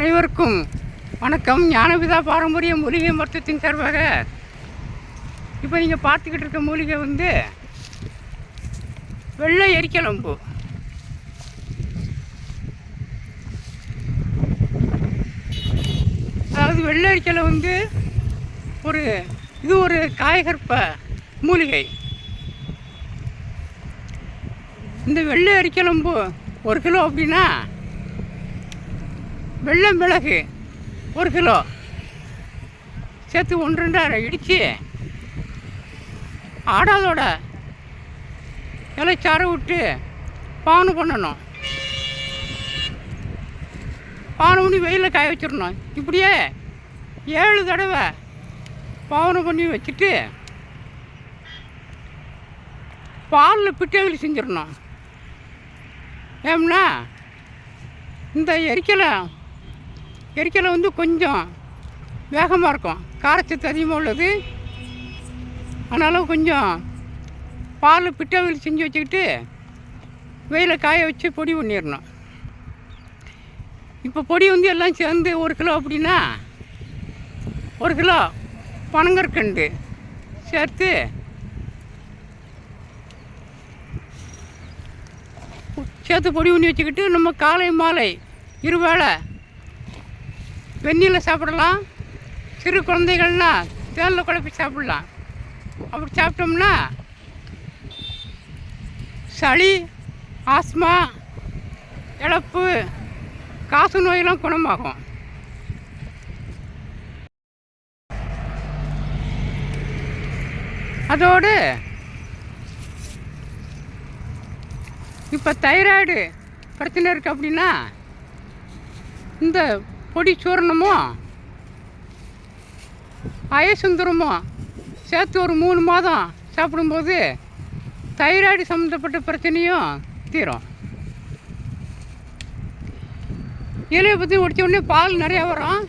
அனைவருக்கும் வணக்கம். ஞானபிதா பாரம்பரிய மூலிகை மருத்துவத்தின் சார்பாக இப்போ நீங்கள் பார்த்துக்கிட்டு இருக்க மூலிகை வந்து வெள்ளை எரிக்கலம்பு. அதாவது வெள்ளை எரிக்கலை வந்து ஒரு இது ஒரு காயகற்ப மூலிகை. இந்த வெள்ளை அரிக்கலம்பு ஒரு கிலோ அப்படின்னா வெள்ளம் மிளகு ஒரு கிலோ. சேர்த்து ஒன்று ரெண்டாயிரம் இடித்து ஆடாதோட இலைச்சாறு விட்டு பானு பண்ணணும். பானு பண்ணி வெயிலில் காய வச்சிடணும். இப்படியே ஏழு தடவை பாவனை பண்ணி வச்சுட்டு பாலில் பிட்டகளி செஞ்சிடணும். ஏம்னா இந்த எரிக்கலை எரிக்கலை வந்து கொஞ்சம் வேகமாக இருக்கும். காரச்சத்து அதிகமாக உள்ளது. ஆனாலும் கொஞ்சம் பால் பிட்டவில் செஞ்சு வச்சுக்கிட்டு வெயில காய வச்சு பொடி பண்ணிடணும். இப்போ பொடி வந்து எல்லாம் சேர்ந்து ஒரு கிலோ அப்படின்னா ஒரு கிலோ பனங்கற்கண்டு சேர்த்து சேர்த்து பொடி பண்ணி வச்சுக்கிட்டு நம்ம காலை மாலை இருவேளை வெந்நீரில் சாப்பிடலாம். சிறு குழந்தைகள்னா தேனில் குழப்பி சாப்பிடலாம். அப்படி சாப்பிட்டோம்னா சளி ஆஸ்மா இழப்பு காசு நோயெல்லாம் குணமாகும். அதோடு இப்போ தைராய்டு பிரச்சனை இருக்குது அப்படின்னா இந்த பொடி சூரணமும் அயசுந்தரமோ சேர்த்து ஒரு மூணு மாதம் சாப்பிடும்போது தைராய்டு சம்மந்தப்பட்ட பிரச்சனையும் தீரும். இலையை பற்றி ஒடிச்ச உடனே பால் நிறையா வரும்.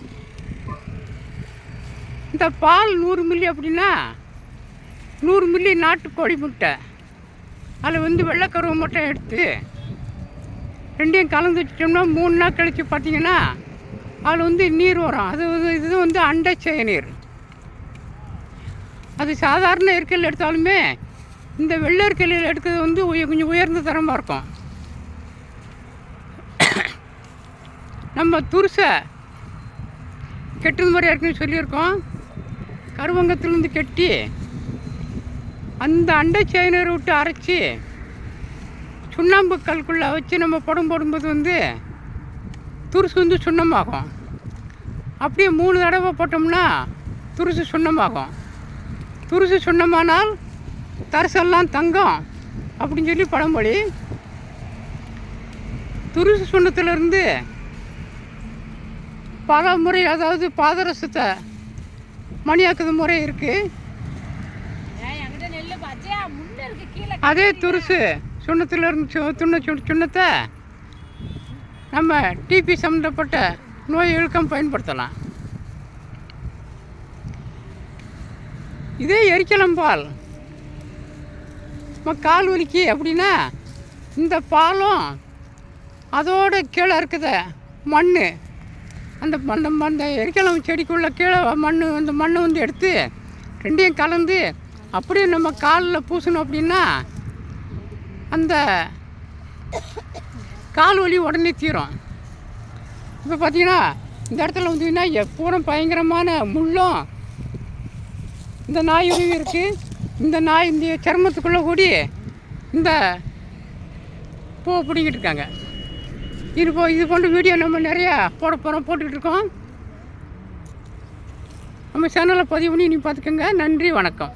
இந்த பால் நூறு மில்லி அப்படின்னா நூறு மில்லி நாட்டுக்கோழி முட்டை. அதில் வந்து வெள்ளைக்கருவை மட்டும் எடுத்து ரெண்டையும் கலந்து வச்சிட்டோம்னா மூணு நாள் கழித்து பார்த்தீங்கன்னா அதில் வந்து நீர் வரும் அது இது வந்து அண்டச்சய நீர். அது சாதாரண இருக்கையில் எடுத்தாலுமே இந்த வெள்ளை இருக்கையில் எடுக்கிறது வந்து உய- கொஞ்சம் உயர்ந்த தரமாக இருக்கும். நம்ம துருசை கெட்டது மாதிரி இருக்குன்னு சொல்லியிருக்கோம். கருவங்கத்திலேருந்து கெட்டி அந்த அண்டை நீரை விட்டு அரைச்சி சுண்ணாம்பு கல்குள்ளே வச்சு நம்ம படம் போடும்போது வந்து துருசு வந்து சுண்ணமாகும். அப்படியே மூணு தடவை போட்டோம்னா துருசு சுண்ணமாகும். துருசு சுண்ணமானால் தரிசெல்லாம் தங்கம் அப்படின்னு சொல்லி பழமொழி. துருசு சுண்ணத்திலிருந்து பல முறை அதாவது பாதரசத்தை மணியாக்குது முறை இருக்குது அதே துருசு சுண்ணத்தில் இருந்து சு- துண்ண சு- சுண்ணத்தை நம்ம டிபி சம்மந்தப்பட்ட நோய் பயன்படுத்தலாம். இதே எரிக்கலம்பால் நம்ம கால் வலிக்கு அப்படின்னா இந்த பாலும் அதோட கீழே இருக்குத மண் அந்த அந்த அந்த எரிக்கலம் செடிக்குள்ளே கீழே மண் அந்த மண்ணை வந்து எடுத்து ரெண்டையும் கலந்து அப்படியே நம்ம காலில் பூசணும் அப்படின்னா அந்த கால் வலி உடனே தீரும். இப்போ பார்த்தீங்கன்னா இந்த இடத்துல வந்தீங்கன்னா எப்பூரம் பயங்கரமான முள்ளும் இந்த நாய் உருவி இருக்குது இந்த நாய் இந்த சர்மத்துக்குள்ளே கூடி இந்த பூ பிடிங்கிட்டு இருக்காங்க. இது போ இது போன்ற வீடியோ நம்ம நிறையா போட போகிறோம் போட்டுக்கிட்டு இருக்கோம். நம்ம சேனலை பதிவு பண்ணி நீ பார்த்துக்கோங்க. நன்றி வணக்கம்.